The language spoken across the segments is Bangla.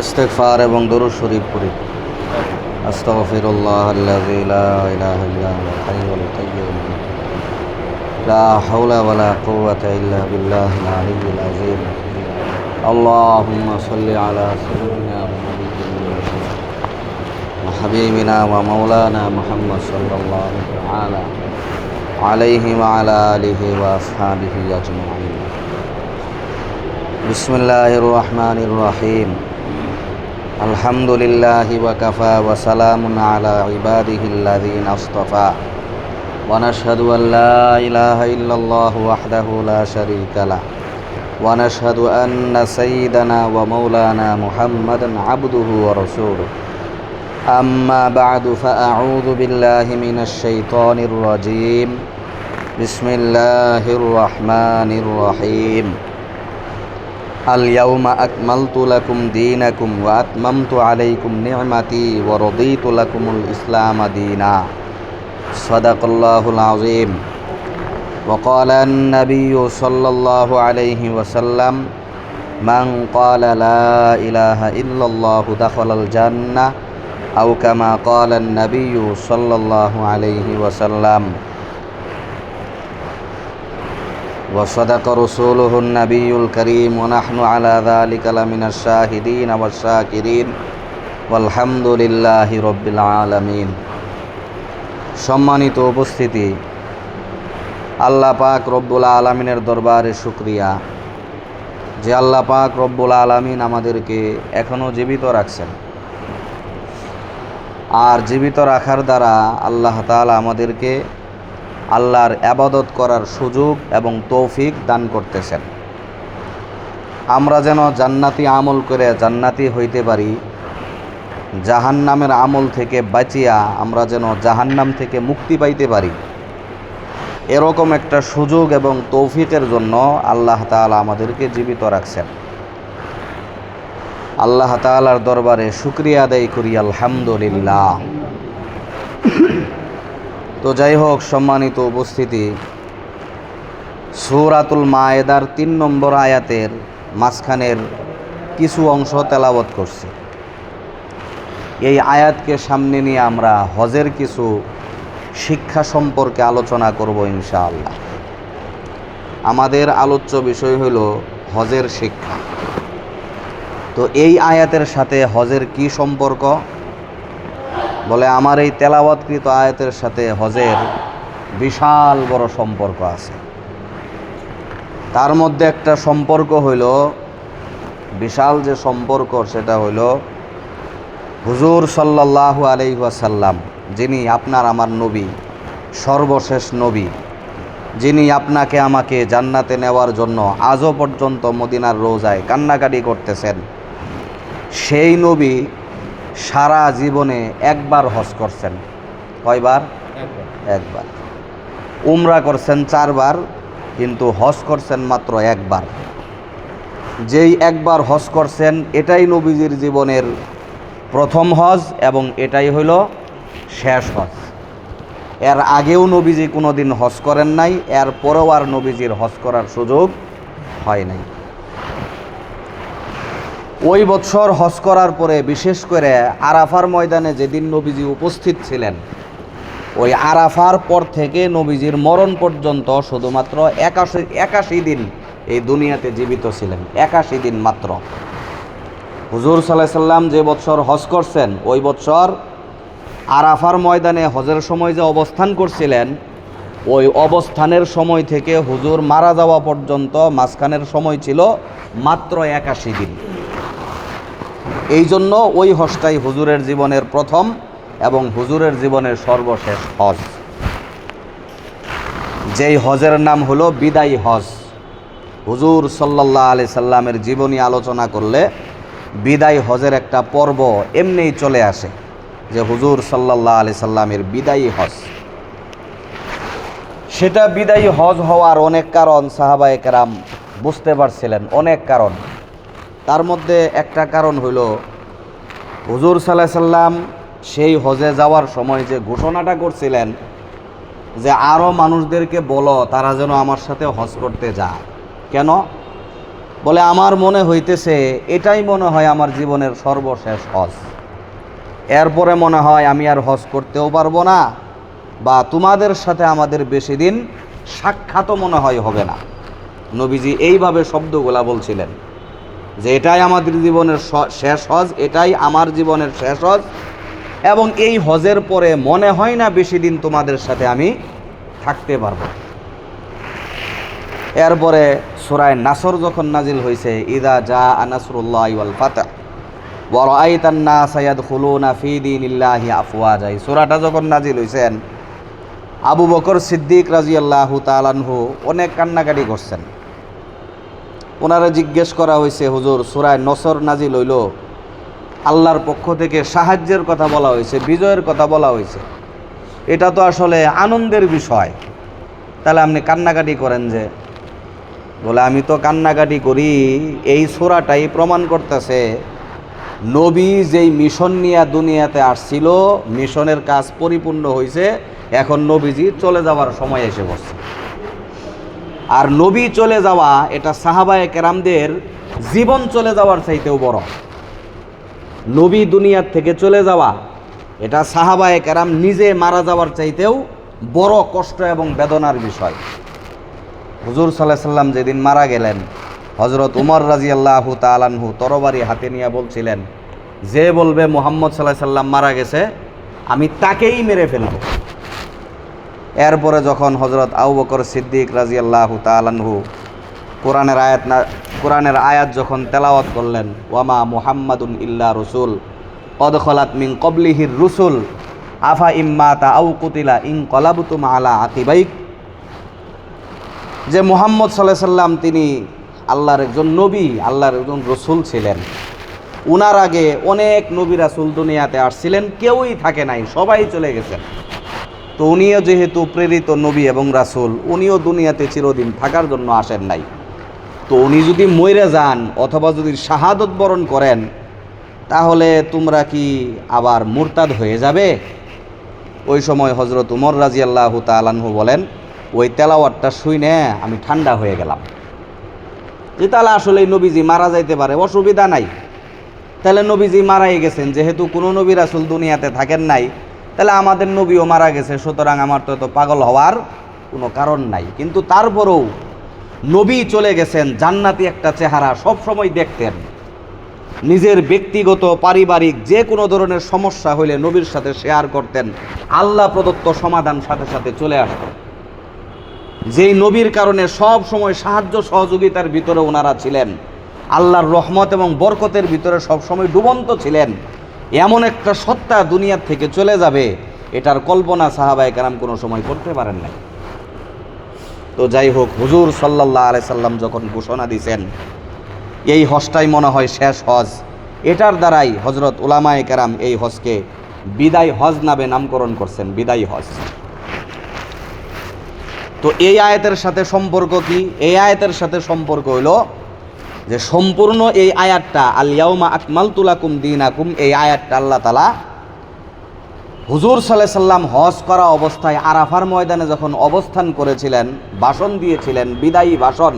ইস্তেগফার এবং দরুদ শরীফ পড়ি আস্তাগফিরুল্লাহ আল্লাযী লা ইলাহা ইল্লা হুয়াল হাইয়ুল কাইয়্যুম লা হাওলা ওয়ালা কুওয়াতা ইল্লা বিল্লাহিল আলিয়্যিল আযীম اللهم صل على سيدنا ونبينا وحبيبنا ومولانا محمد صلى الله تعالى عليه وعلى آله وأصحابه أجمعين بسم الله الرحمن الرحيم الحمد لله وكفى وسلام على عباده الذين اصطفى. ونشهد أن لا إله إلا الله وحده لا شريك له. ونشهد أن سيدنا ومولانا محمدا عبده ورسوله. أما بعد فأعوذ بالله من الشيطان الرجيم. بسم الله الرحمن الرحيم. اليوم أكملت لكم دينكم وأتممت عليكم نعمتي ورضيت لكم الإسلام دينا صدق الله العظيم وقال النبي صلى الله عليه وسلم من قال لا إله إلا الله دخل الجنة أو كما قال النبي صلى الله عليه وسلم وصدق رسوله النبي الكريم ونحن على ذلك لمن الشاهدين والشاكرين والحمد لله رب العالمين সম্মানিত উপস্থিতি আল্লাহ পাক রব্বুল আলমিনের দরবারে শুক্রিয়া যে আল্লাহ পাক রব্বুল আলমিন আমাদেরকে এখনও জীবিত রাখছেন আর জীবিত রাখার দ্বারা আল্লাহ তাআলা আমাদেরকে আল্লাহর আবাদত করার সুযোগ এবং তৌফিক দান করতেছেন। আমরা যেন জান্নাতি আমল করে জান্নাতি হইতে পারি, জাহান্নামের আমল থেকে বাঁচিয়া আমরা যেন জাহান্নাম থেকে মুক্তি পাইতে পারি। এরকম একটা সুযোগ এবং তৌফিকের জন্য আল্লাহ তাআলা আমাদেরকে জীবিত রাখছেন। আল্লাহ তাআলার দরবারে শুক্রিয়া আদায় করি, আলহামদুলিল্লাহ। তো যাই হোক, সম্মানিত উপস্থিতি। সৌরাতুল মায়েদার তিন নম্বর আয়াতের মাঝখানের কিছু অংশ তেলাবত করছি। এই আয়াতকে সামনে নিয়ে আমরা হজের কিছু শিক্ষা সম্পর্কে আলোচনা করব ইনশাআল্লাহ। আমাদের আলোচ্য বিষয় হইল হজের শিক্ষা। তো এই আয়াতের সাথে হজের কি সম্পর্ক? বলে, আমার এই তেলাওয়াতকৃত আয়াতের সাথে হজের বিশাল বড় সম্পর্ক আছে। তার মধ্যে একটা সম্পর্ক হইল, বিশাল যে সম্পর্ক সেটা হইল হুজুর সাল্লাল্লাহু আলাইহি ওয়াসাল্লাম, যিনি আপনার আমার নবী, সর্বশেষ নবী, যিনি আপনাকে আমাকে জান্নাতে নেওয়ার জন্য আজও পর্যন্ত মদিনার রোজায় কান্নাকাটি করতেছেন, সেই নবী সারা জীবনে একবার হজ করছেন। কয়বার? একবার। উমরা করছেন চারবার কিন্তু হজ করছেন মাত্র একবার। যেই একবার হজ করছেন এটাই নবীজির জীবনের প্রথম হজ এবং এটাই হইল শেষ হজ। এর আগেও নবীজি কোনো দিন হজ করেন নাই এর পরেও আর নবীজির হজ করার সুযোগ হয় নাই। ওই বছর হজ করার পরে বিশেষ করে আরাফার ময়দানে যেদিন নবীজি উপস্থিত ছিলেন, ওই আরাফার পর থেকে নবীজির মরণ পর্যন্ত শুধুমাত্র একাশি একাশি দিন এই দুনিয়াতে জীবিত ছিলেন, একাশি দিন মাত্র। হুজুর সাল্লাহ সাল্লাম যে বছর হজ করছেন, ওই বছর আরাফার ময়দানে হজের সময় যে অবস্থান করছিলেন, ওই অবস্থানের সময় থেকে হুজুর মারা যাওয়া পর্যন্ত মাঝখানের সময় ছিল মাত্র একাশি দিন। এই জন্য ওই হজটাই হুজুরের জীবনের প্রথম এবং হুজুরের জীবনের সর্বশেষ হজ। যেই হজের নাম হলো বিদায়ী হজ। হুজুর সাল্লাহ আলি সাল্লামের জীবনী আলোচনা করলে বিদায় হজের একটা পর্ব এমনিই চলে আসে যে হুজুর সাল্লাহ আলি সাল্লামের বিদায়ী হজ। সেটা বিদায়ী হজ হওয়ার অনেক কারণ সাহাবায়ে কেরাম বুঝতে পারছিলেন, অনেক কারণ। তার মধ্যে একটা কারণ হইল, হুজুর সাল্লাহ সাল্লাম সেই হজে যাওয়ার সময় যে ঘোষণাটা করছিলেন যে আরও মানুষদেরকে বলো তারা যেন আমার সাথে হজ করতে যায়। কেন? বলে আমার মনে হইতেছে এটাই মনে হয় আমার জীবনের সর্বশেষ হজ। এরপরে মনে হয় আমি আর হজ করতেও পারব না বা তোমাদের সাথে আমাদের বেশি দিন সাক্ষাৎও মনে হয় হবে না। নবীজি এইভাবে শব্দগুলা বলছিলেন। যে এটাই আমাদের জীবনের শেষ হজ, এটাই আমার জীবনের শেষ হজ। এবং এই হজের পরে মনে হয় না বেশি দিন তোমাদের সাথে আমি থাকতে পারব। এরপরে সুরায় নাসর যখন নাজিল হয়েছে ইদা জা আনাসরুল্লাহ ওয়াল ফাতা ওয়ারাইতান্না সাইয়াদ খুলুনা ফি দিনিল্লাহি আফওয়াজা। এই সূরাটা যখন নাজিল হইছেন, আবু বকর সিদ্দিক রাজিয়াল্লাহু তাআলাহু অনেক কান্নাকাটি করছেন। ওনারা জিজ্ঞেস করা হয়েছে, হুজুর, সুরায় নসর নাজিল হইল। আল্লাহর পক্ষ থেকে সাহায্যের কথা বলা হয়েছে, বিজয়ের কথা বলা হয়েছে। এটা তো আসলে আনন্দের বিষয়। তাহলে আপনি কান্নাকাটি করেন যে, বলে, আমি তো কান্নাকাটি করি, এই সোরাটাই প্রমাণ করতেছে, নবী যেই মিশন নিয়ে দুনিয়াতে আসছিল, মিশনের কাজ পরিপূর্ণ হয়েছে এখন নবীজি চলে যাওয়ার সময় এসে বসছে। আর নবী চলে যাওয়া, এটা সাহাবায়ে কেরামদের জীবন চলে যাওয়ার চাইতেও বড়। নবী দুনিয়ার থেকে চলে যাওয়া, এটা সাহাবায়ে কেরাম নিজে মারা যাওয়ার চাইতেও বড় কষ্ট এবং বেদনার বিষয়। হুজুর সাল্লাহ সাল্লাম যেদিন মারা গেলেন হজরত উমর রাজি আল্লাহ তালানহু তরবারি হাতে নিয়ে বলছিলেন, যে বলবে মোহাম্মদ সাল্লাহ সাল্লাম মারা গেছে, আমি তাকেই মেরে ফেলব। এরপরে যখন হজরত আউ বকর সিদ্দিক রাজি আল্লাহ তালানহু কোরআনের আয়াত না কোরআনের আয়াত যখন তেলাওয়াত করলেন, ওয়ামা মুহাম্মাদুন ইল্লা রসুল, কদ খলাত মিন কবলিহির রুসুল, আফা ইম্মা তা আউ কুতিলা ইন কলাবুতুম আলা আতিবাইক যে মোহাম্মদ সাল্লাহ সাল্লাম তিনি আল্লাহর একজন নবী, আল্লাহর একজন রসুল ছিলেন। উনার আগে অনেক নবী রাসুল দুনিয়াতে আসছিলেন, কেউই থাকে নাই, সবাই চলে গেছেন। তো উনিও যেহেতু প্রেরিত নবী এবং রাসুল, উনিও দুনিয়াতে চিরদিন থাকার জন্য আসেন নাই। তো উনি যদি মইরে যান অথবা যদি শাহাদত বরণ করেন, তাহলে তোমরা কি আবার মুরতাদ হয়ে যাবে? ওই সময় হজরত উমর রাজি আল্লাহ তালানহু বলেন, ওই তেলাওয়াতটা শুইনে আমি ঠান্ডা হয়ে গেলাম। যে তাহলে আসলে নবীজি মারা যাইতে পারে, অসুবিধা নাই। তাহলে নবীজি মারাই গেছেন, যেহেতু কোনো নবী রাসুল দুনিয়াতে থাকেন নাই তাহলে আমাদের নবীও মারা গেছে, সুতরাং আমার তো এত পাগল হওয়ার কোনো কারণ নাই। কিন্তু তারপরেও নবী চলে গেছেন, জান্নাতি একটা চেহারা সব সময় দেখতেন। নিজের ব্যক্তিগত, পারিবারিক যে কোনো ধরনের সমস্যা হইলে নবীর সাথে শেয়ার করতেন। আল্লাহ প্রদত্ত সমাধান সাথে সাথে চলে আসত। যেই নবীর কারণে সব সময় সাহায্য সহযোগিতার ভিতরে ওনারা ছিলেন। আল্লাহর রহমত এবং বরকতের ভিতরে সব সময় ডুবন্ত ছিলেন। এমন একটা সত্তা দুনিয়ার থেকে চলে যাবে, এটার কল্পনা সাহাবায়ে কারাম কোনো সময় করতে পারেন নাই। তো যাই হোক, হুজুর সাল্লাহ আলাই সাল্লাম যখন ঘোষণা দিছেন, এই হজটাই মনে হয় শেষ হজ। এটার দ্বারাই হজরত উলামায়ে কেরাম এই হজকে বিদায় হজ নামে নামকরণ করছেন, বিদায় হজ। তো এই আয়াতের সাথে সম্পর্ক কি? এই আয়াতের সাথে সম্পর্ক হইল যে সম্পূর্ণ এই আয়াতটা আলিয়াউমা আকমাল তুলাকুম দিন আকুম এই আয়াতটা আল্লাহ তালা হুজুর সাল্লাহ সাল্লাম হজ করা অবস্থায় আরাফার ময়দানে যখন অবস্থান করেছিলেন, ভাষণ দিয়েছিলেন, বিদায়ী ভাষণ,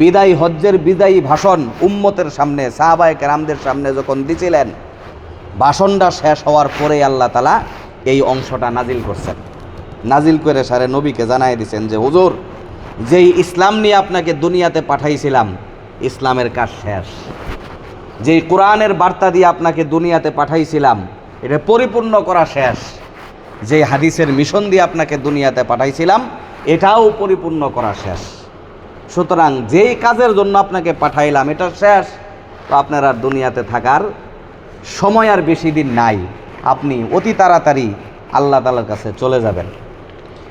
বিদায়ী হজ্জের বিদায়ী ভাষণ উম্মতের সামনে, সাহাবায় কেরামদের সামনে যখন দিছিলেন, ভাষণটা শেষ হওয়ার পরে আল্লাহ তালা এই অংশটা নাজিল করছেন। নাজিল করে সারে নবীকে জানাই দিছেন যে, হুজুর, যেই ইসলাম নিয়ে আপনাকে দুনিয়াতে পাঠাইছিলাম ইসলামের কাজ শেষ। যেই কোরআনের বার্তা দিয়ে আপনাকে দুনিয়াতে পাঠাইছিলাম, এটা পরিপূর্ণ করা শেষ। যে হাদিসের মিশন দিয়ে আপনাকে দুনিয়াতে পাঠাইছিলাম, এটাও পরিপূর্ণ করা শেষ। সুতরাং যেই কাজের জন্য আপনাকে পাঠাইলাম, এটা শেষ। তো আপনার আর দুনিয়াতে থাকার সময় আর বেশি দিন নাই। আপনি অতি তাড়াতাড়ি আল্লাহ তালার কাছে চলে যাবেন।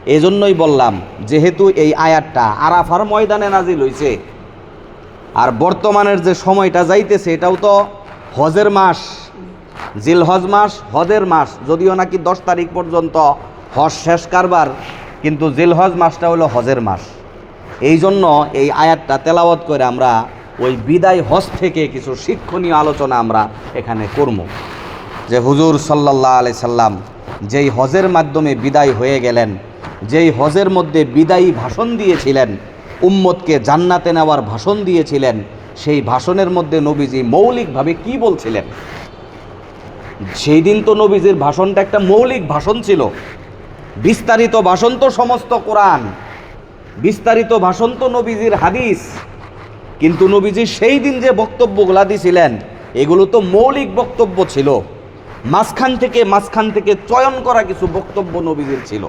এই জন্যই বললাম, যেহেতু এই আয়াতটা আরাফার ময়দানে নাজিল হইছে আর বর্তমানের যে সময়টা যাইতেছে, এটাও তো হজের মাস জিল হজ মাস হজের মাস, যদিও নাকি দশ তারিখ পর্যন্ত হজ শেষ কারবার, কিন্তু জিল হজ মাসটা হলো হজের মাস। এই জন্য এই আয়াতটা তেলাওয়াত করে আমরা ওই বিদায় হজ থেকে কিছু শিক্ষণীয় আলোচনা আমরা এখানে করব। যে হুজুর সাল্লাহ আলি সাল্লাম যেই হজের মাধ্যমে বিদায় হয়ে গেলেন, যেই হজের মধ্যে বিদায়ী ভাষণ দিয়েছিলেন উম্মতকে জান্নাতে নেওয়ার ভাষণ দিয়েছিলেন। সেই ভাষণের মধ্যে নবীজি মৌলিকভাবে কি বলছিলেন? সেই দিন তো নবীজির ভাষণটা একটা মৌলিক ভাষণ ছিল। বিস্তারিত ভাষণ তো সমস্ত কোরআন। বিস্তারিত ভাষণ তো নবীজির হাদিস। কিন্তু নবীজি সেই দিন যে বক্তব্যগুলা দিছিলেন, এগুলো তো মৌলিক বক্তব্য ছিল। মাঝখান থেকে মাঝখান থেকে চয়ন করা কিছু বক্তব্য নবীজির ছিল।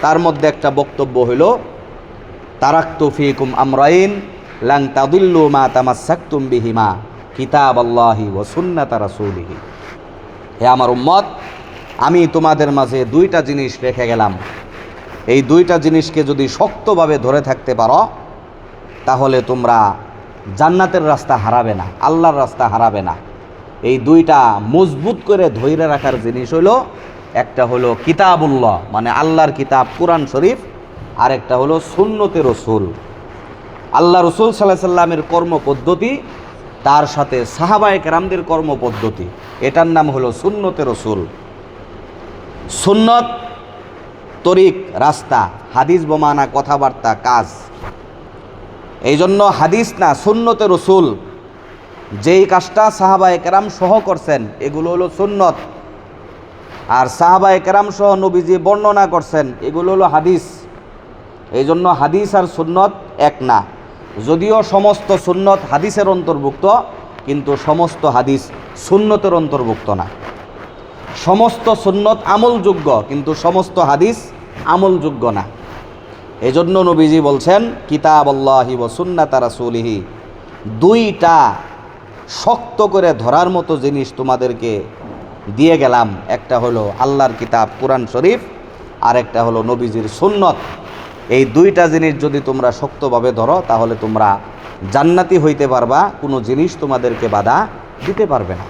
তার মধ্যে একটা বক্তব্য হইল তারাক্ত ফিকুম আমরাইন, লাং তাদুল্লু মা তামাসাক্তুম বিহিমা কিতাব আল্লাহি ও সুন্নাত রাসূলিহি। হে আমার উম্মত, আমি তোমাদের মাঝে দুইটা জিনিস রেখে গেলাম। এই দুইটা জিনিসকে যদি শক্তভাবে ধরে থাকতে পারো, তাহলে তোমরা জান্নাতের রাস্তা হারাবে না, আল্লাহর রাস্তা হারাবে না। এই দুইটা মজবুত করে ধৈর্য রাখার জিনিস হলো, একটা হলো কিতাবুল্লাহ মানে আল্লাহর কিতাব, কোরআন শরীফ আর একটা হলো সুন্নতে রসুল। আল্লাহ রসুল সাল্লাহ সাল্লামের কর্ম পদ্ধতি তার সাথে সাহাবায়ে কেরামদের কর্ম পদ্ধতি এটার নাম হলো সুন্নতে রসুল। সুন্নত, তরিক, রাস্তা, হাদিস বোমানা, কথাবার্তা, কাজ। এই জন্য হাদিস না, সুন্নতে রসুল। যেই কাজটা সাহাবায়ে কেরাম সহ করছেন, এগুলো হলো সুন্নত। আর সাহাবায়ে কেরাম সহ নবীজি বর্ণনা করছেন, এগুলো হলো হাদিস। এই জন্য হাদিস আর সুন্নত এক না। যদিও সমস্ত সুন্নত হাদিসের অন্তর্ভুক্ত, কিন্তু সমস্ত হাদিস সুন্নতের অন্তর্ভুক্ত না। সমস্ত সুন্নত আমলযোগ্য, কিন্তু সমস্ত হাদিস আমলযোগ্য না। এজন্য নবীজি বলছেন কিতাব আল্লাহি ও সুন্নাত রাসূলিহি, দুইটা শক্ত করে ধরার মতো জিনিস তোমাদেরকে দিয়ে গেলাম। একটা হলো আল্লাহর কিতাব কোরআন শরীফ আর একটা হলো নবীজির সুন্নত। এই দুইটা জিনিস যদি তোমরা শক্তভাবে ধরো, তাহলে তোমরা জান্নাতি হইতে পারবা, কোনো জিনিস তোমাদেরকে বাধা দিতে পারবে না।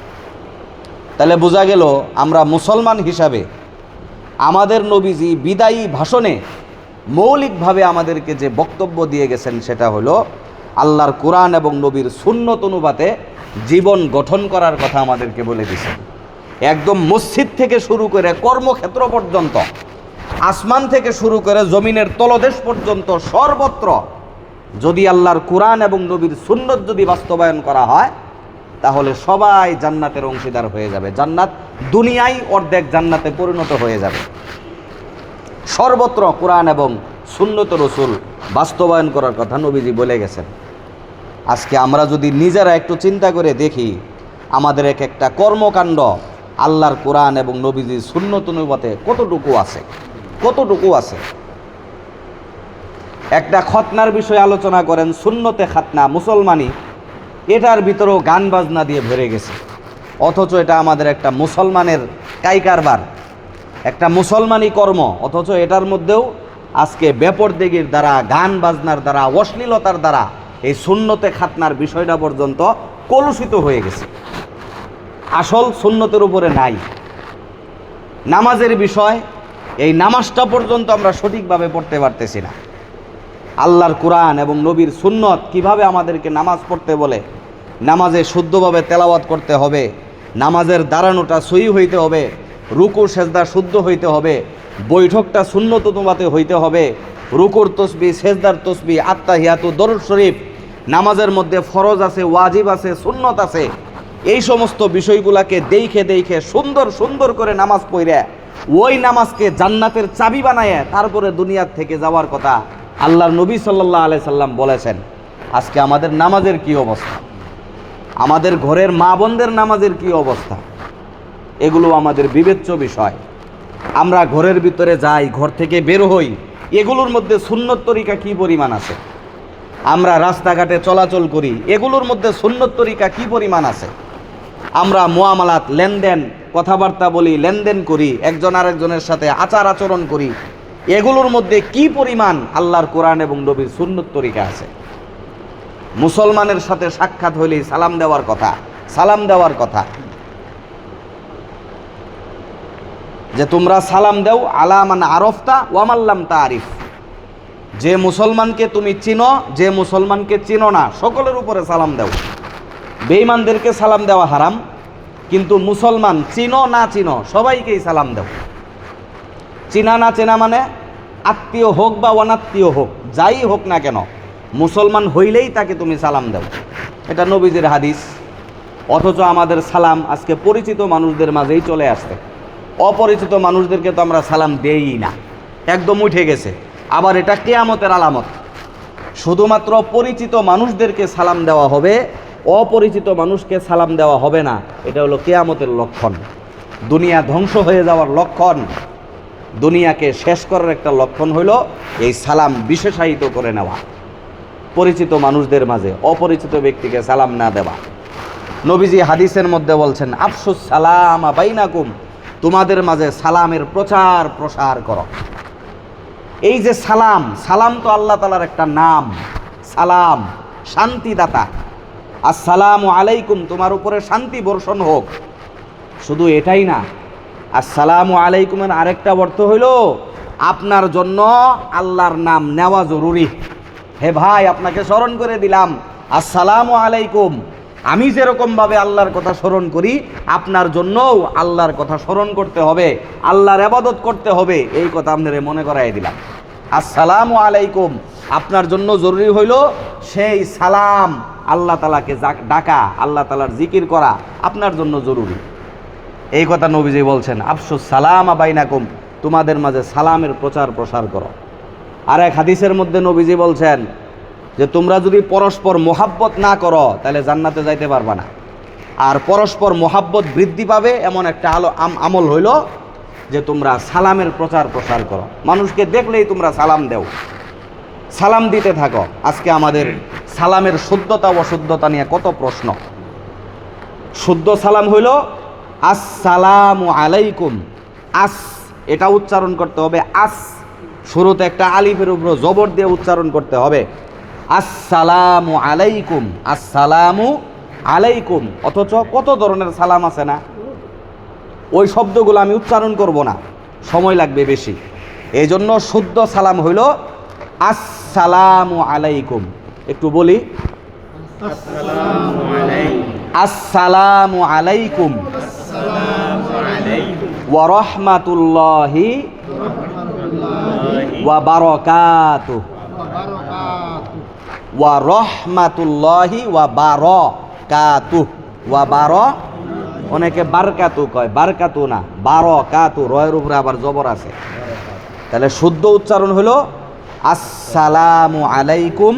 তাহলে বোঝা গেল, আমরা মুসলমান হিসাবে আমাদের নবীজি বিদায়ী ভাষণে মৌলিকভাবে আমাদেরকে যে বক্তব্য দিয়ে গেছেন, সেটা হলো আল্লাহর কোরআন এবং নবীর সুন্নত অনুপাতে জীবন গঠন করার কথা আমাদেরকে বলে দিছেন একদম মসজিদ থেকে শুরু করে কর্মক্ষেত্র পর্যন্ত আসমান থেকে শুরু করে জমিনের তলদেশ পর্যন্ত সর্বত্র যদি আল্লাহর কোরআন এবং নবীর সুন্নত যদি বাস্তবায়ন করা হয়, তাহলে সবাই জান্নাতের অংশীদার হয়ে যাবে। জান্নাত দুনিয়ায় অর্ধেক জান্নাতে পরিণত হয়ে যাবে। সর্বত্র কোরআন এবং সুন্নত রসুল বাস্তবায়ন করার কথা নবীজি বলে গেছেন। আজকে আমরা যদি নিজেরা একটু চিন্তা করে দেখি, আমাদের এক একটা কর্মকাণ্ড আল্লাহর কোরআন এবং নবীজির সুন্নত অনুপাতে কতটুকু আছে? কতটুকু আছে? একটা খতনার বিষয়ে আলোচনা করেন শূন্যতে খাতনা, মুসলমানি, এটার ভিতরেও গান বাজনা দিয়ে ভরে গেছে। অথচ এটা আমাদের একটা মুসলমানের কাইকারবার একটা মুসলমানি কর্ম, অথচ এটার মধ্যেও আজকে বেপরদিগির দ্বারা, গান বাজনার দ্বারা, অশ্লীলতার দ্বারা এই শূন্যতে খাতনার বিষয়টা পর্যন্ত কলুষিত হয়ে গেছে। আসল শূন্যতের উপরে নাই। নামাজের বিষয় এই নামাজটা পর্যন্ত আমরা সঠিকভাবে পড়তে পারতেছি না। আল্লাহর কোরআন এবং নবীর সুন্নত কীভাবে আমাদেরকে নামাজ পড়তে বলে? নামাজে শুদ্ধভাবে তেলাওয়াত করতে হবে, নামাজের দাঁড়ানোটা সই হইতে হবে রুকু সেজদা শুদ্ধ হইতে হবে, বৈঠকটা শূন্যত তোমাতে হইতে হবে, রুকুর তসবি, সেজদার তসবি আত্মাহিয়াতু দরুদ শরীফ, নামাজের মধ্যে ফরজ আছে, ওয়াজিব আছে, সুন্নত আছে, এই সমস্ত বিষয়গুলাকে দেখে দেখে সুন্দর সুন্দর করে নামাজ পড়ে ওই নামাজকে জান্নাতের চাবি বানায় তারপরে দুনিয়ার থেকে যাওয়ার কথা আল্লাহর নবী সাল্লাহ আলাই সাল্লাম বলেছেন। আজকে আমাদের নামাজের কি অবস্থা? আমাদের ঘরের মা বোনদের নামাজের কি অবস্থা? এগুলো আমাদের বিবেচ্য বিষয়। আমরা ঘরের ভিতরে যাই, ঘর থেকে বের হই, এগুলোর মধ্যে সুন্নত তরিকা কি পরিমাণ আছে? আমরা রাস্তাঘাটে চলাচল করি, এগুলোর মধ্যে সুন্নত তরিকা কি পরিমাণ আছে? আমরা মোয়ামালাত, লেনদেন কথাবার্তা বলি, লেনদেন করি, একজন আরেকজনের সাথে আচার আচরণ করি, এগুলোর মধ্যে কি পরিমাণ আল্লাহর কোরআন এবং নবীর সুন্নত তরিকা আছে? মুসলমানের সাথে সাক্ষাৎ হইলেই সালাম দেওয়ার কথা, সালাম দেওয়ার কথা। যে তোমরা সালাম দেও, আলামান আরফতা ওয়ামাল্লাম তা আরিফ যে মুসলমানকে তুমি চিনো, যে মুসলমানকে চিনো না, সকলের উপরে সালাম দেও। বেঈমানদেরকে সালাম দেওয়া হারাম। কিন্তু মুসলমান, চিনো না চিনো, সবাইকেই সালাম দাও। চিনা না চেনা মানে আত্মীয় হোক বা অনাত্মীয় হোক, যাই হোক না কেন, মুসলমান হইলেই তাকে তুমি সালাম দাও। এটা নবীজির হাদিস। অথচ আমাদের সালাম আজকে পরিচিত মানুষদের মাঝেই চলে আসছে। অপরিচিত মানুষদেরকে তো আমরা সালাম দেই না। একদম উঠে গেছে। আবার এটা কেয়ামতের আলামত। শুধুমাত্র পরিচিত মানুষদেরকে সালাম দেওয়া হবে অপরিচিত মানুষকে সালাম দেওয়া হবে না। এটা হলো কেয়ামতের লক্ষণ। দুনিয়া ধ্বংস হয়ে যাওয়ার লক্ষণ। দুনিয়াকে শেষ করার একটা লক্ষণ হলো এই সালাম বিশেষায়িত করে নেওয়া। পরিচিত মানুষদের মাঝে অপরিচিত ব্যক্তিকে সালাম না দেওয়া। নবীজি হাদিসের মধ্যে বলছেন, আফসুস সালাম বাইনাকুম। তোমাদের মাঝে সালামের প্রচার প্রসার করো। এই যে সালাম সালাম তো আল্লাহ তালার একটা নাম। সালাম, শান্তিদাতা। আসসালামু আলাইকুম, তোমার উপরে শান্তি বর্ষণ হোক। শুধু এটাই না, আসসালামু আলাইকুমের আরেকটা অর্থ হইল, আপনার জন্য আল্লাহর নাম নেওয়া জরুরি। হে ভাই, আপনাকে স্মরণ করে দিলাম, আসসালামু আলাইকুম। আমি যেরকমভাবে আল্লাহর কথা স্মরণ করি, আপনার জন্যও আল্লাহর কথা স্মরণ করতে হবে, আল্লাহর আবাদত করতে হবে, এই কথা আপনারে মনে করাই দিলাম। আসসালামু আলাইকুম, আপনার জন্য জরুরি হইল সেই সালাম। আল্লাহ তালাকে ডাকা, আল্লাহ তালার জিকির করা আপনার জন্য জরুরি। এই কথা নবীজি বলছেন, আফসোস সালাম আবাইনাকুম তোমাদের মাঝে সালামের প্রচার প্রসার করো। আর এক হাদিসের মধ্যে নবীজি বলছেন যে, তোমরা যদি পরস্পর মোহাব্বত না করো, তাহলে জান্নাতে যাইতে পারবা না। আর পরস্পর মোহাব্বত বৃদ্ধি পাবে এমন একটা আলো আম- আমল হইল যে, তোমরা সালামের প্রচার প্রসার করো। মানুষকে দেখলেই তোমরা সালাম দেও। সালাম দিতে থাকো। আজকে আমাদের সালামের শুদ্ধতা, অশুদ্ধতা নিয়ে কত প্রশ্ন। শুদ্ধ সালাম হইল, আসসালামু আলাইকুম। আস, এটা উচ্চারণ করতে হবে, আস। শুরুতে একটা আলিফের উপর জবর দিয়ে উচ্চারণ করতে হবে। আসসালামু আলাইকুম আসসালামু আলাইকুম। অথচ কত ধরনের সালাম আছে না? ওই শব্দগুলো আমি উচ্চারণ করব না, সময় লাগবে বেশি। এই জন্য শুদ্ধ সালাম হইল, আসসালামু আলাইকুম। একটু বলি। আসসালামু আলাইকুম। ওয়া রাহমাতুল্লাহি ওয়া বারাকাতুহু। ওয়া রহমাতুল্লাহি ওয়া বারাকাতুহু। ওয়া বার, অনেকে বারকাতু কয়, বারকাতু না, বারাকাতু, রয়ের উপরে আবার জবর আছে। তাহলে শুদ্ধ উচ্চারণ হলো, আসসালামু আলাইকুম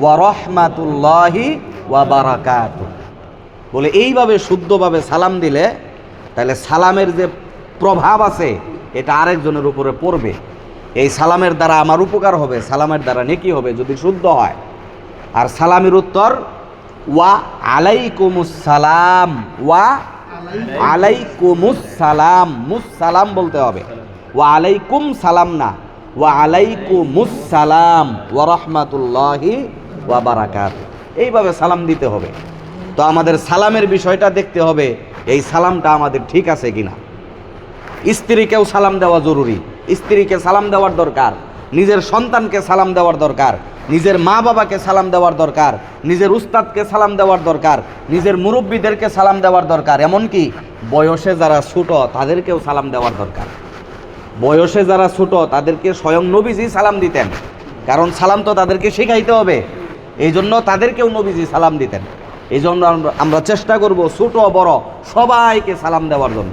ওয়া রহমাতুল্লাহি ওয়া বারাকাতুহু। বলে, এইভাবে শুদ্ধভাবে সালাম দিলে, তাহলে সালামের যে প্রভাব আছে, এটা আরেকজনের উপরে পড়বে। এই সালামের দ্বারা আমার উপকার হবে, সালামের দ্বারা নেকি হবে, যদি শুদ্ধ হয়। আর সালামের উত্তর, ওয়া আলাইকুমুস সালাম ওয়া আলাইকুমুস সালাম মুস বলতে হবে। ওয়া আলাইকুম সালাম না, ওয়া আলাইকুমুসালাম ওয়া রাহমাতুল্লাহি ওয়া বারাকাত। এইভাবে সালাম দিতে হবে। তো আমাদের সালামের বিষয়টা দেখতে হবে, এই সালামটা আমাদের ঠিক আছে কিনা? স্ত্রীকেও সালাম দেওয়া জরুরি। স্ত্রীকে সালাম দেওয়ার দরকার, নিজের সন্তানকে সালাম দেওয়ার দরকার, নিজের মা বাবাকে সালাম দেওয়ার দরকার, নিজের উস্তাদকে সালাম দেওয়ার দরকার, নিজের মুরব্বীদেরকে সালাম দেওয়ার দরকার। এমনকি বয়সে যারা ছোট, তাদেরকেও সালাম দেওয়ার দরকার। বয়সে যারা ছোট, তাদেরকে স্বয়ং নবীজি সালাম দিতেন। কারণ সালাম তো তাদেরকে শেখাইতে হবে। এই জন্য তাদেরকেও নবীজি সালাম দিতেন। এই জন্য আমরা- চেষ্টা করব ছোট বড় সবাইকে সালাম দেওয়ার জন্য।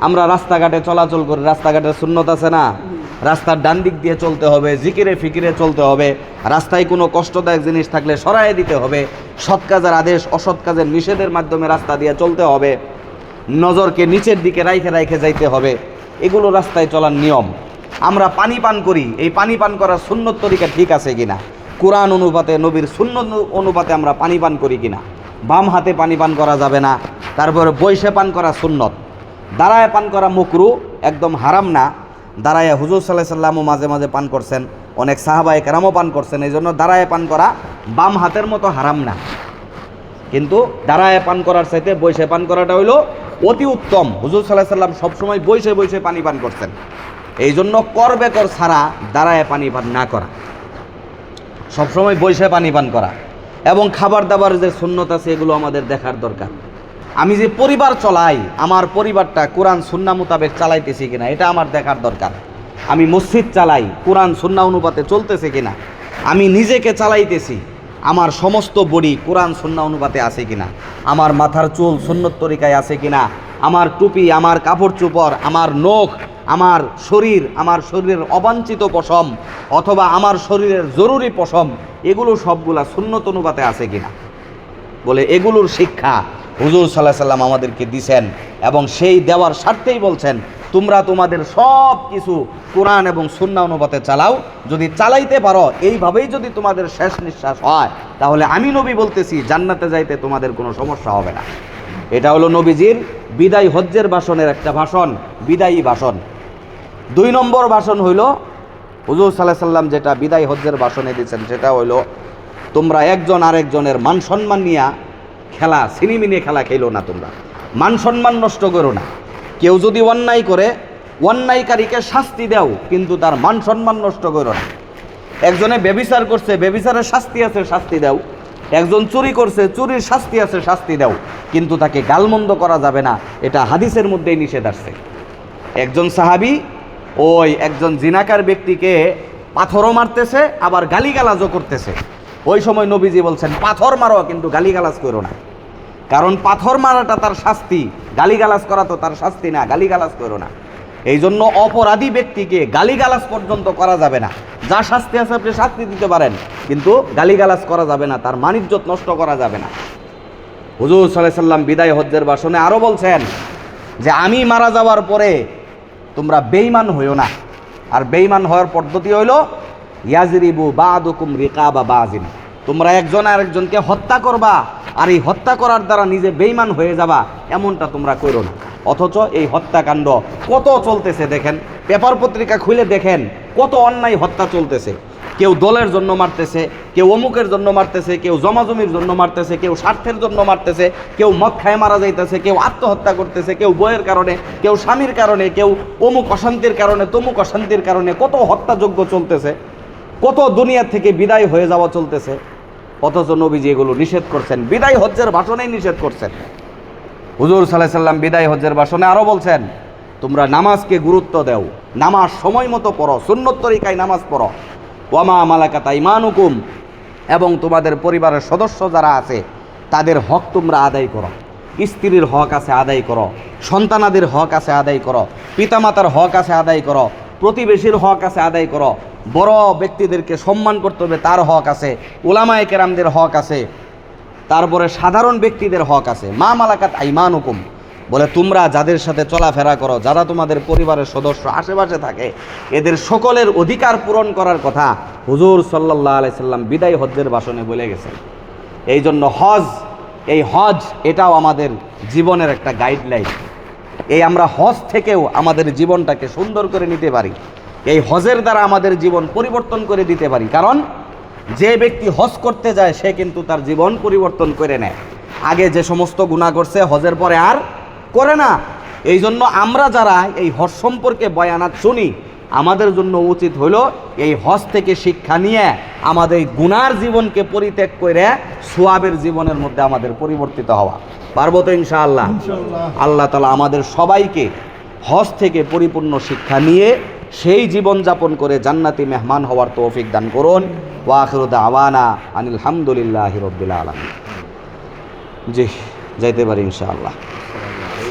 আমরা রাস্তাঘাটে চলাচল করি রাস্তাঘাটে শূন্যত আছে না? রাস্তার ডান দিক দিয়ে চলতে হবে, জিকিরে ফিকিরে চলতে হবে। রাস্তায় কোনো কষ্টদায়ক জিনিস থাকলে সরাই দিতে হবে। সৎ কাজের আদেশ, অসৎ কাজের নিষেধের মাধ্যমে রাস্তা দিয়ে চলতে হবে। নজরকে নিচের দিকে রাইখে রাইখে যাইতে হবে। এগুলো রাস্তায় চলার নিয়ম। আমরা পানি পান করি। এই পানি পান করার শূন্য তরিকা ঠিক আছে কিনা? কোরআন অনুপাতে, নবীর শূন্য অনুপাতে আমরা পানি পান করি কিনা? বাম হাতে পানি পান করা যাবে না, তারপরে বৈশে পান করা সুন্নত। দাঁড়ায় পান করা মুকরু একদম হারাম না। দাঁড়ায় হুজুর সাল্লাহ সাল্লামও মাঝে মাঝে পান করছেন, অনেক সাহাবাই কেরামও পান করছেন এই জন্য দাঁড়ায় পান করা বাম হাতের মতো হারাম না। কিন্তু দাঁড়ায় পান করার চাইতে বৈশে পান করাটা হইল অতি উত্তম। হুজুর সাল্লাহ সাল্লাম সবসময় বৈশে বৈশে পানি পান করছেন। এই জন্য করবে কর ছাড়া দাঁড়ায় পানি পান না করা। সবসময় বৈশে পানি পান করা। এবং খাবার দাবার যে সুন্নত আছে, এগুলো আমাদের দেখার দরকার। আমি যে পরিবার চলাই, আমার পরিবারটা কোরআন সুন্না মোতাবেক চালাইতেছি কিনা, এটা আমার দেখার দরকার। আমি মসজিদ চালাই, কোরআন সুন্না অনুপাতে চলতেছে কিনা, আমি নিজেকে চালাইতেছি, আমার সমস্ত বডি কোরআন সুন্না অনুপাতে আছে কিনা, আমার মাথার চুল সুন্নত তরিকায় আছে কিনা, আমার টুপি, আমার কাপড় চোপড়, আমার নখ আমার শরীর, আমার শরীরের অবাঞ্ছিত পশম অথবা আমার শরীরের জরুরি পশম, এগুলো সবগুলা সুন্নত অনুপাতে আছে কিনা? বলে, এগুলোর শিক্ষা হুজুর সাল্লাহ সাল্লাম আমাদেরকে দিছেন এবং সেই দেওয়ার স্বার্থেই বলছেন, তোমরা তোমাদের সব কিছু কোরআন এবং সুন্না অনুপাতে চালাও। যদি চালাইতে পারো, এইভাবেই যদি তোমাদের শেষ নিঃশ্বাস হয়, তাহলে আমি নবী বলতেছি, জান্নাতে যাইতে তোমাদের কোনো সমস্যা হবে না। এটা হলো নবীজির বিদায় হজ্জের ভাষণের একটা ভাষণ, বিদায়ী ভাষণ। দুই নম্বর ভাষণ হইল হুজুর সাল্লাহ সাল্লাম যেটা বিদায় হজ্জের ভাষণে দিয়েছেন, সেটা হইল, তোমরা একজন আরেকজনের মান সম্মান নিয়ে খেলা সিনিমিনি খেলা খেলো না তোমরা। মান সম্মান নষ্ট করো না। কেউ যদি অন্যায় করে, অন্যায়কারীকে শাস্তি দাও, কিন্তু তার মান সম্মান নষ্ট করো না। একজনে বেবিচার করছে বেবিচারের শাস্তি আছে, শাস্তি দাও। একজন চুরি করছে, চুরির শাস্তি আছে, শাস্তি দাও। কিন্তু তাকে গালমন্দ করা যাবে না, এটা হাদিসের মধ্যেই নিষেধ আসছে একজন সাহাবি ওই একজন জিনাকার ব্যক্তিকে পাথরও মারতেছে, আবার গালিগালাজও করতেছে। ওই সময় নবীজি বলছেন, পাথর মারো, কিন্তু গালিগালাজ করো না। কারণ পাথর মারাটা তার শাস্তি, গালিগালাজ করা তো তার শাস্তি না, গালিগালাজ করো না। এই জন্য অপরাধী ব্যক্তিকে গালিগালাজ পর্যন্ত করা যাবে না। যা শাস্তি আছে আপনি শাস্তি দিতে পারেন, কিন্তু গালিগালাজ করা যাবে না, তার মানিজ্যত নষ্ট করা যাবে না। হুজুর সাল্লাম বিদায় হজ্জের বাসনে আরও বলছেন যে, আমি মারা যাওয়ার পরে তোমরা বেইমান হইও না। আর বেইমান হওয়ার পদ্ধতি হইল, ইয়াজরিবু বাদুকুম রিকা বা বাজিন। তোমরা একজন আরেকজনকে হত্যা করবা, আর এই হত্যা করার দ্বারা নিজে বেইমান হয়ে যাবা, এমনটা তোমরা করো না। অথচ এই হত্যাকাণ্ড কত চলতেছে দেখেন, পেপার পত্রিকা খুলে দেখেন, কত অন্যায় হত্যা চলতেছে। কেউ দলের জন্য মারতেছে, কেউ অমুকের জন্য মারতেছে, কেউ জমাজমির জন্য মারতেছে, কেউ স্বার্থের জন্য মারতেছে, কেউ মদ খায় মারা যাইতেছে, কেউ আত্মহত্যা করতেছে, কেউ বইয়ের কারণে, কেউ স্বামীর কারণে, কেউ অমুক অশান্তির কারণে, তমুক অশান্তির কারণে কত হত্যাযোগ্য চলতেছে, কত দুনিয়া থেকে বিদায় হয়ে যাওয়া চলতেছে। অথচ নবীজি এগুলো নিষেধ করছেন, বিদায় হজ্জের ভাষণেই নিষেধ করছেন। হুজুর সাল্লাহ সাল্লাম বিদায় হজ্জের ভাষণে আরও বলছেন, তোমরা নামাজকে গুরুত্ব দাও, নামাজ সময় মতো পড়ো, সুন্নত তরিকায় নামাজ পড়ো ওয়ামা মালাকাতা ইমানুকুম। এবং তোমাদের পরিবারের সদস্য যারা আছে, তাদের হক তোমরা আদায় করো। স্ত্রীর হক আছে আদায় করো, সন্তানাদের হক আছে আদায় করো, পিতামাতার হক আছে আদায় করো, প্রতিবেশীর হক আছে আদায় করো, বড় ব্যক্তিদেরকে সম্মান করতে হবে, তার হক আছে ওলামায়ে কেরামদের হক আছে, তারপরে সাধারণ ব্যক্তিদের হক আছে। মা মালাকাত আইমান হুকুম বলে, তোমরা যাদের সাথে চলাফেরা করো, যারা তোমাদের পরিবারের সদস্য আশেপাশে থাকে, এদের সকলের অধিকার পূরণ করার কথা হুজুর সাল্লাহ আলাইসাল্লাম বিদায় হজ্জের বাসনে বলে গেছেন। এই জন্য হজ, এই হজ এটাও আমাদের জীবনের একটা গাইডলাইন এই আমরা হজ থেকেও আমাদের জীবনটাকে সুন্দর করে নিতে পারি। এই হজের দ্বারা আমাদের জীবন পরিবর্তন করে দিতে পারি। কারণ যে ব্যক্তি হজ করতে যায়, সে কিন্তু তার জীবন পরিবর্তন করে নেয়। আগে যে সমস্ত গুণা করছে, হজের পরে আর করে না। এই জন্য আমরা যারা এই হজ সম্পর্কে বয়ানাত শুনি আমাদের জন্য উচিত হলো এই হজ থেকে শিক্ষা নিয়ে আমাদের গুনার জীবনকে পরিত্যাগ করে সোয়াবের জীবনের মধ্যে আমাদের পরিবর্তিত হওয়া। পারব তো ইনশাআল্লাহ? আল্লাহ তালা আমাদের সবাইকে হজ থেকে পরিপূর্ণ শিক্ষা নিয়ে সেই জীবনযাপন করে জান্নাতি মেহমান হওয়ার তৌফিক দান করুন। ওয়াখিরুদ আওয়ানা আনিল হামদুলিল্লাহ রব্বিল আলমী জি যাইতে পারি ইনশাআল্লাহ।